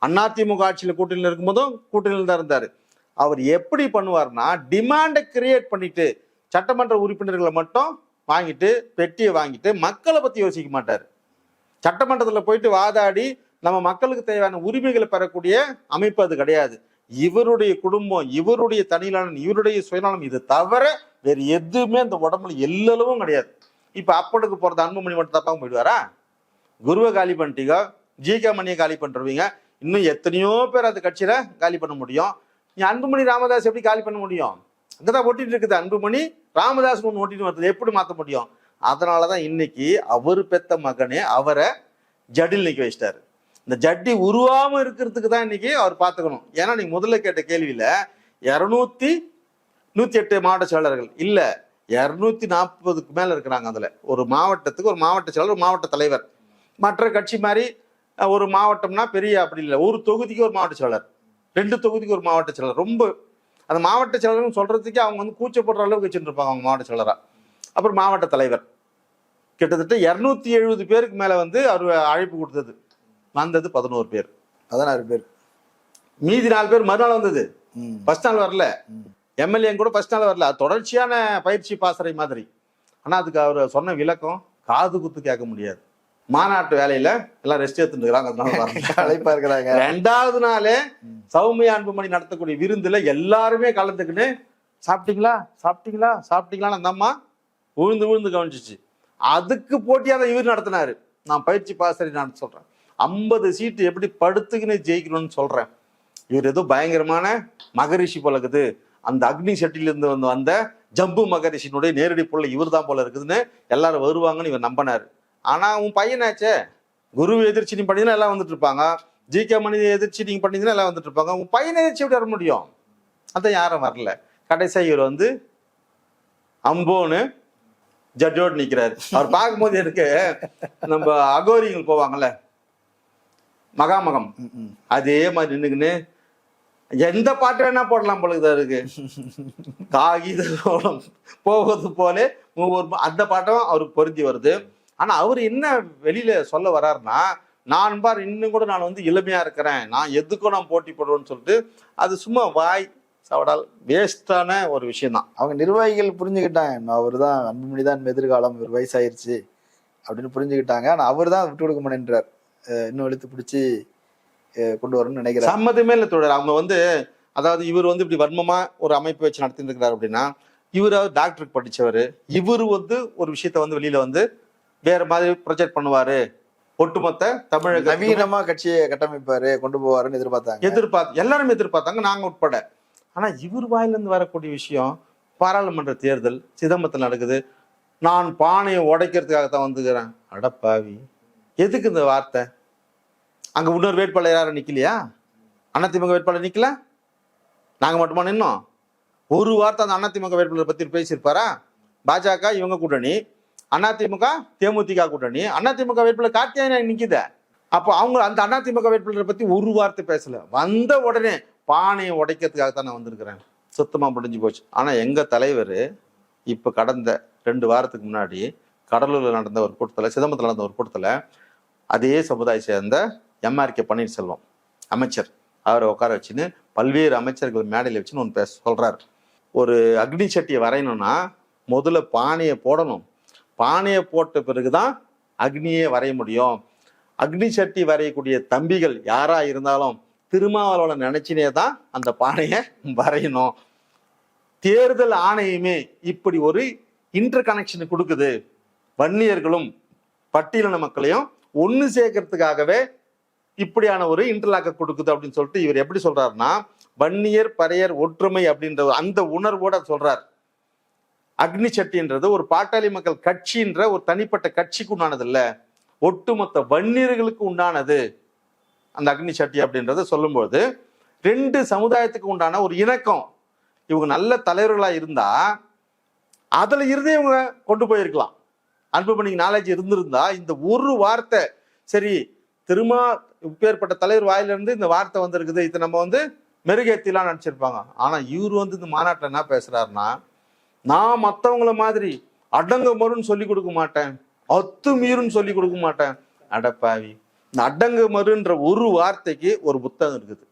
அண்ணா திமுக ஆட்சியில் கூட்டணியில் இருக்கும்போதும் கூட்டணியில் தான் இருந்தார். அவர் எப்படி பண்ணுவார்னா டிமாண்டை கிரியேட் பண்ணிட்டு சட்டமன்ற உறுப்பினர்களை மட்டும் வாங்கிட்டு பெட்டியை வாங்கிட்டு மக்களை பற்றி யோசிக்க மாட்டார். சட்டமன்றத்தில் போயிட்டு வாதாடி நம்ம மக்களுக்கு தேவையான உரிமைகளை பெறக்கூடிய அமைப்பு அது கிடையாது. இவருடைய குடும்பம் இவருடைய தனிநலன் இவருடைய சுயநலம் இது தவிர வேறு எதுவுமே அந்த உடம்புல எல்லளவும் கிடையாது. இப்போ அப்பனுக்கு போகிறது அன்புமணி மட்டும் தப்பாக போயிடுவாரா? குருவை காலி பண்ணிட்டீங்க. ஜிகே மணியை காலி பண்ணுறவீங்க இன்னும் எத்தனையோ பேர் அந்த கட்சியில காலி பண்ண முடியும். நீ அன்புமணி ராமதாஸ் எப்படி காலி பண்ண முடியும்? அங்கதான் ஓட்டிட்டு இருக்குது. அன்புமணி ராமதாஸ் ஒன்று ஓட்டிட்டு வருது எப்படி மாற்ற முடியும்? அதனாலதான் இன்னைக்கு அவர் பெத்த மகனே அவரை ஜடில் நிற்க வச்சிட்டாரு. இந்த ஜட்டி உருவாம இருக்கிறதுக்கு தான் இன்னைக்கு அவர் பார்த்துக்கணும் ஏன்னா நீங்க முதல்ல கேட்ட கேள்வியில இரநூத்தி நூத்தி எட்டு மாவட்ட செயலர்கள் இல்ல இரநூத்தி நாற்பதுக்கு மேல இருக்கிறாங்க அதுல. ஒரு மாவட்டத்துக்கு ஒரு மாவட்ட செயலர் ஒரு மாவட்ட தலைவர். மற்ற கட்சி மாதிரி ஒரு மாவட்டம்னா பெரிய அப்படி இல்லை. ஒரு தொகுதிக்கு ஒரு மாவட்ட செயலர். ரெண்டு தொகுதிக்கு ஒரு மாவட்ட செயலர். ரொம்ப அந்த மாவட்ட செயலர்னு சொல்றதுக்கே அவங்க வந்து கூச்சப்படுற அளவுக்கு வச்சுட்டு இருப்பாங்க அவங்க மாவட்ட செயலரா. அப்புறம் மாவட்ட தலைவர். கிட்டத்தட்ட இருநூத்தி எழுபது பேருக்கு மேல வந்து அவர் அழைப்பு கொடுத்தது. வந்தது பதினோரு பேர். பதினாறு பேர். மீதி நாலு பேர் மறுநாள் வந்தது. ஃபர்ஸ்ட் நாள் வரல. எம்எல்ஏ கூட ஃபர்ஸ்ட் நாள் வரல. தொடர்ச்சியான பயிற்சி பாசறை மாதிரி. ஆனா அதுக்கு அவர் சொன்ன விளக்கம் காது குத்து கேட்க முடியாது. மாநாட்டு வேலையில எல்லாம் ரெஸ்ட் எடுத்துட்டு [LAUGHS] வரல. அழைப்பா இருக்கிறாங்க. ரெண்டாவது நாளே. சௌமியா அன்புமணி நடத்தக்கூடிய விருந்துல எல்லாருமே கலந்துக்கின்னு சாப்பிட்டீங்களா? சாப்பிட்டீங்களா? சாப்பிட்டீங்களான்னு அந்த அம்மா விழுந்து விழுந்து கவனிச்சிச்சு. அதுக்கு போட்டியா தான் இவர் நடத்தினாரு. நான் பயிற்சி பாசறை நான் சொல்றேன். ஐம்பது சீட்டு எப்படி படுத்துக்கின்னு ஜெயிக்கணும்னு சொல்றேன். இவர் ஏதோ பயங்கரமான மகரிஷி பழகுது அந்த அக்னி செட்டில இருந்து வந்து வந்த ஜம்பு மகரிஷினுடைய நேரடி புள்ள இவர் தான் போல இருக்குதுன்னு எல்லாரும் வருவாங்கன்னு இவர் நம்பினார். ஆனா உன் பையனாச்சே குரு எதிர்ச்சி நீ பண்ணினா எல்லாம் வந்துட்டு இருப்பாங்க. ஜி கே மணி எதிர்ச்சி நீங்க பண்ணிங்கன்னா எல்லாம் வந்துட்டு இருப்பாங்க. உன் பையனை எதிர்ச்சி எப்படி வர முடியும்? அதான் யாரும் வரல. கடைசியா இவர் வந்து அம்போன்னு ஜட்ஜோடு நிக்கிறாரு. அவர் பார்க்கும்போது எனக்கு நம்ம அகோரிகள் போவாங்கல்ல மகாமகம். அதே மாதிரி நின்னுக்குன்னு எந்த பாட்டு வேணா போடலாம் போல இருக்கு. காகித போவது போல ஒவ்வொரு அந்த பாட்டும் அவருக்கு பொருந்தி வருது. ஆனா அவர் என்ன வெளியில சொல்ல வர்றாருன்னா நான் பார் இன்னும் கூட நான் வந்து இளமையா இருக்கிறேன். நான் எதுக்கும் நான் போட்டி போடுவேன்னு சொல்லிட்டு அது சும்மா வாய் சவடால் வேஸ்டான ஒரு விஷயம் தான் அவங்க நிர்வாகிகள் புரிஞ்சுக்கிட்டாங்க அவர் தான் அன்புமணி தான் எதிர்காலம் இவர் வயசாயிருச்சு அப்படின்னு புரிஞ்சுக்கிட்டாங்க. ஆனா அவர் தான் விட்டு கொடுக்க மாட்டேன்றார். இன்னும் இழுத்து பிடிச்சி கொண்டு வரணும்னு நினைக்கிறார். சம்மதமே இல்லை தொடர் அவங்க வந்து அதாவது இவர் வந்து இப்படி வன்மமா ஒரு அமைப்பு வச்சு நடத்திட்டு இருக்கிறார் அப்படின்னா இவர் டாக்டருக்கு படிச்சவர். இவர் வந்து ஒரு விஷயத்த வந்து வெளியில வந்து வேற மாதிரி ப்ரொஜெக்ட் பண்ணுவாரு. ஒட்டுமொத்த தமிழக நவீனமா கட்சியை கட்டமைப்பாரு கொண்டு போவாருன்னு எதிர்பார்த்தாங்க. எதிர்பார்த்து எல்லாரும் எதிர்பார்த்தாங்க நாங்க உட்பட. ஆனா இவர் வாயிலிருந்து வரக்கூடிய விஷயம் பாராளுமன்ற தேர்தல் சிதம்பரத்தில் நடக்குது. நான் பானையை உடைக்கிறதுக்காகத்தான் வந்துக்கிறேன். அடப்பாவி எதுக்கு இந்த வார்த்தை? அங்க இன்னொரு வேட்பாளர் யாரும் நிக்கலையா? அதிமுக வேட்பாளர் நிக்கல? நாங்க மட்டுமா நின்னோம்? ஒரு வார்த்தை அந்த அதிமுக வேட்பாளர் பத்தி பேசியிருப்பாரா? பாஜக இவங்க கூட்டணி. அதிமுக தேமுதிக கூட்டணி. அதிமுக வேட்பாளர் கார்த்தியாயன் நிக்குதே. அப்போ அவங்க அந்த அதிமுக வேட்பாளரை பத்தி ஒரு வார்த்தை பேசல. வந்த உடனே பானையை உடைக்கிறதுக்காக தான் நான் வந்திருக்கிறேன் சுத்தமா முடிஞ்சு போச்சு. ஆனா எங்க தலைவர் இப்ப கடந்த ரெண்டு வாரத்துக்கு முன்னாடி கடலூர்ல நடந்த ஒரு கூட்டத்தில் சிதம்பரத்தில் நடந்த ஒரு கூட்டத்தில் அதே சமுதாய சேர்ந்த எம்ஆர்கே பன்னீர்செல்வம் அமைச்சர். அவரை உட்கார வச்சுன்னு பல்வேறு அமைச்சர்கள் மேடையில் வச்சுன்னு ஒன்று பேச சொல்கிறார் ஒரு அக்னி சட்டியை வரையணும்னா முதல்ல பானையை போடணும். பானையை போட்ட பிறகுதான் அக்னியே வரைய முடியும். அக்னி சட்டி வரையக்கூடிய தம்பிகள் யாரா இருந்தாலும் திருமாவளவனை நினைச்சினே தான் அந்த பானையை வரையணும். தேர்தல் ஆணையமே இப்படி ஒரு இன்டர் கனெக்ஷன் கொடுக்குது. வன்னியர்களும் பட்டியலின மக்களையும் ஒன்று சேர்க்கறதுக்காகவே இப்படியான ஒரு இன்டர்லாக்க கொடுக்குது அப்படின்னு சொல்லிட்டு இவர் எப்படி சொல்றாருன்னா வன்னியர் பறையர் ஒற்றுமை அப்படின்ற அந்த உணர்வோட சொல்றார். அக்னி சட்டின்றது ஒரு பாட்டாளி மக்கள் கட்சின்ற ஒரு தனிப்பட்ட கட்சிக்கு உண்டானது இல்லை ஒட்டுமொத்த வன்னியர்களுக்கு உண்டானது அந்த அக்னி சட்டி அப்படின்றத சொல்லும்போது ரெண்டு சமுதாயத்துக்கு உண்டான ஒரு இணக்கம் இவங்க நல்ல தலைவர்களா இருந்தா அதுல இருந்தே இவங்க கொண்டு போயிருக்கலாம். அன்புமணிக்கு நாலேஜ் இருந்திருந்தா இந்த ஒரு வார்த்தை சரி திருமா இப்பேற்பட்ட தலைவர் வாயிலிருந்து இந்த வார்த்தை வந்திருக்குது இதை நம்ம வந்து மெருகேத்திலாம் நினைச்சிருப்பாங்க. ஆனா இவர் வந்து இந்த மாநாட்டில் என்ன பேசுறாருன்னா நான் மற்றவங்கள மாதிரி அடங்க மருன்னு சொல்லி கொடுக்க மாட்டேன். அத்து மீறுன்னு சொல்லி கொடுக்க மாட்டேன். அடப்பாவி இந்த அடங்க மருன்ற ஒரு வார்த்தைக்கு ஒரு புத்தகம் இருக்குது.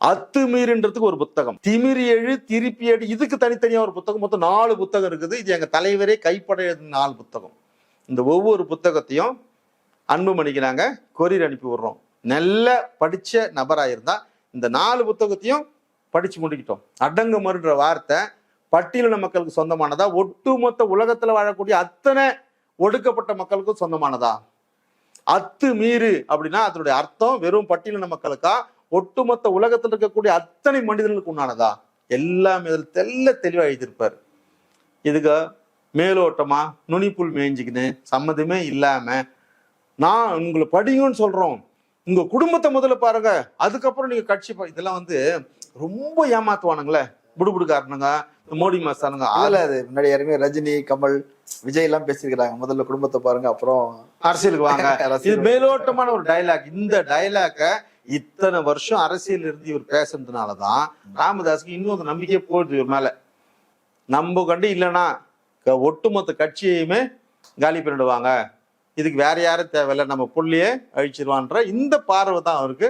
அத்து மீறுன்றதுக்கு ஒரு புத்தகம். திமிரி எழு திருப்பி எழு இதுக்கு தனித்தனியா ஒரு புத்தகம். மொத்தம் நாலு புத்தகம் இருக்குது. இது எங்க தலைவரே கைப்பட எழுதின நாலு புத்தகம். இந்த ஒவ்வொரு புத்தகத்தையும் அன்புமணிக்கு நாங்க கொரியர் அனுப்பி விடுறோம். நல்ல படிச்ச நபராக இருந்தா இந்த நாலு புத்தகத்தையும் படிச்சு முடிக்கிட்டோம். அடங்க மருன்ற வார்த்தை பட்டியலின மக்களுக்கு சொந்தமானதா? ஒட்டுமொத்த உலகத்துல வாழக்கூடிய அத்தனை ஒடுக்கப்பட்ட மக்களுக்கும் சொந்தமானதா? அத்து மீறு அப்படின்னா அதனுடைய அர்த்தம் வெறும் பட்டியலின மக்களுக்கா? ஒட்டுமொத்த உலகத்தில் இருக்கக்கூடிய அத்தனை மனிதர்களுக்கு உண்டானதா? எல்லாமே இதில் தெல்ல தெளிவாக எழுதியிருப்பார். இதுக்கு மேலோட்டமா நுனிப்புல் மேய்ஞ்சிக்கின்னு சம்மதமே இல்லாம நான் உங்களை படிங்கன்னு சொல்றோம். உங்க குடும்பத்தை முதல்ல பாருங்க. அதுக்கப்புறம் நீங்க கட்சி இதெல்லாம் வந்து ரொம்ப ஏமாத்துவானுங்களே. புடுபுடுக்காரனுங்க. மோடி மாஸ்தானுங்க அதுல அது முன்னாடி யாருமே ரஜினி கமல் விஜய் எல்லாம் பேசியிருக்கிறாங்க. முதல்ல குடும்பத்தை பாருங்க அப்புறம் அரசியலுக்கு வாங்க. [LAUGHS] இது மேலோட்டமான ஒரு டயலாக் இந்த டயலாக்க இத்தனை வருஷம் அரசியல் இருந்து இவர் பேசுனதுனாலதான் ராமதாஸுக்கு இன்னும் அந்த நம்பிக்கையே போயிடுது இவர் மேல. நம்ம கண்டு இல்லைன்னா ஒட்டுமொத்த கட்சியையுமே காலி பண்ணிடுவாங்க. இதுக்கு வேற யாரும் தேவையில்லை. நம்ம புள்ளியே அழிச்சிருவான்ற இந்த பார்வை தான் அவருக்கு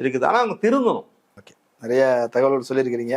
இருக்குது. ஆனா அவங்க திருந்தணும். நிறைய தகவல்கள் சொல்லியிருக்கிறீங்க.